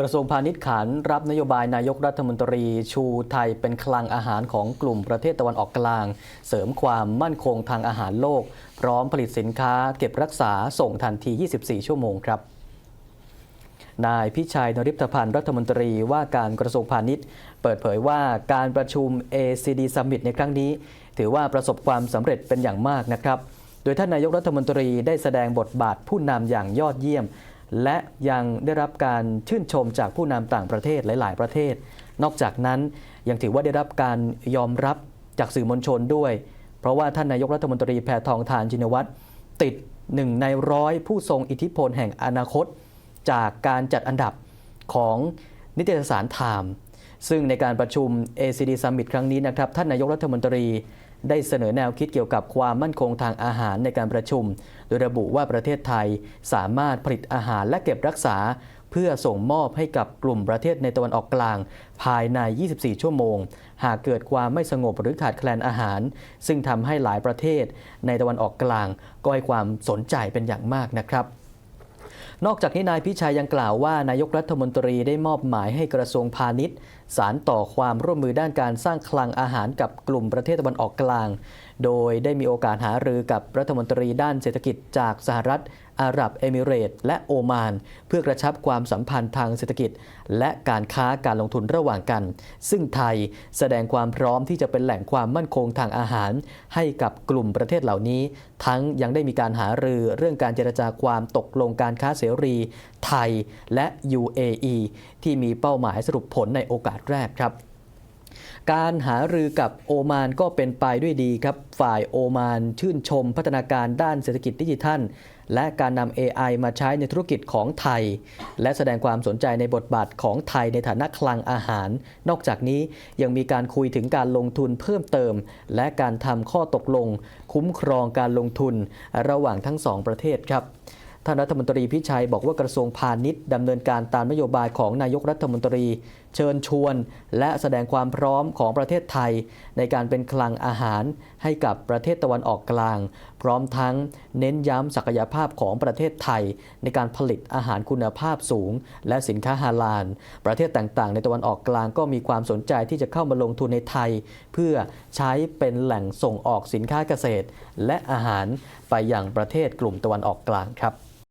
กระทรวงพาณิชย์ขานรับนโยบายนายกรัฐมนตรี ชูไทยเป็นคลังอาหารของกลุ่มประเทศตะวันออกกลาง เสริมความมั่นคงทางอาหารโลก พร้อมผลิตสินค้า เก็บรักษาส่งทันที 24 ชั่วโมงครับนายพิชัยนริพพันธ์รัฐมนตรีว่าการกระทรวงพาณิชย์ เปิดเผยว่าการประชุม ACD Summit ในครั้งนี้ ถือว่าประสบความสำเร็จเป็นอย่างมากนะครับ โดยท่านนายกรัฐมนตรีได้แสดงบทบาทผู้นำอย่างยอดเยี่ยม และยังได้รับการชื่นชมจากผู้นำต่างประเทศหลาย ๆ ประเทศ นอกจากนั้นยังถือว่าได้รับการยอมรับจากสื่อมวลชนด้วย เพราะว่าท่านนายกรัฐมนตรีแพทองทานชินวัตรติดหนึ่งในร้อยผู้ทรงอิทธิพลแห่งอนาคต จากการจัดอันดับของนิตยสารไทม์ซึ่งในการประชุม ACD Summit ครั้งนี้นะครับ ท่านนายกรัฐมนตรี ได้เสนอแนวคิดเกี่ยวกับความมั่นคงทางอาหารในการประชุม โดยระบุว่าประเทศไทยสามารถผลิตอาหารและเก็บรักษา เพื่อส่งมอบให้กับกลุ่มประเทศในตะวันออกกลาง ภายใน 24 ชั่วโมง หากเกิดความไม่สงบหรือขาดแคลนอาหาร ซึ่งทำให้หลายประเทศในตะวันออกกลางก็ให้ความสนใจเป็นอย่างมากนะครับ นอกจากนี้นายพิชัยยังกล่าวว่านายกรัฐมนตรีได้มอบหมายให้กระทรวงพาณิชย์ สารต่อความร่วมมือด้านการสร้างคลังอาหารกับกลุ่มประเทศตะวันออกกลาง โดยได้มีโอกาสหารือกับรัฐมนตรีด้านเศรษฐกิจจากสหรัฐ อาหรับเอมิเรตส์และโอมาน เพื่อกระชับความสัมพันธ์ทางเศรษฐกิจ และการค้าการลงทุนระหว่างกัน ซึ่งไทยแสดงความพร้อมที่จะเป็นแหล่งความมั่นคงทางอาหาร ให้กับกลุ่มประเทศเหล่านี้ ทั้งยังได้มีการหารือเรื่องการเจรจาความตกลงการค้าเสรีไทยและ UAE ที่มีเป้าหมายสรุปผลในโอกาสแรกครับ การหารือกับโอมานก็เป็นไปด้วยดีครับ ฝ่ายโอมานชื่นชมพัฒนาการด้านเศรษฐกิจดิจิทัล และการนำ AI มาใช้ในธุรกิจของไทย และแสดงความสนใจในบทบาทของไทยในฐานะคลังอาหาร นอกจากนี้ยังมีการคุยถึงการลงทุนเพิ่มเติม และการทำข้อตกลง คุ้มครองการลงทุนระหว่างทั้งสองประเทศครับท่านรัฐมนตรีพิชัยบอกว่ากระทรวงพาณิชย์ดำเนินการตามนโยบายของนายกรัฐมนตรีเชิญชวน และแสดงความพร้อมของประเทศไทย ในการเป็นคลังอาหารให้กับประเทศตะวันออกกลาง พร้อมทั้งเน้นย้ำศักยภาพของประเทศไทย ในการผลิตอาหารคุณภาพสูง และสินค้าฮาลาล ประเทศต่างๆ ในตะวันออกกลางก็มีความสนใจที่จะเข้ามาลงทุนในไทย เพื่อใช้เป็นแหล่งส่งออกสินค้าเกษตร และอาหารไปยังประเทศกลุ่มตะวันออกกลางครับ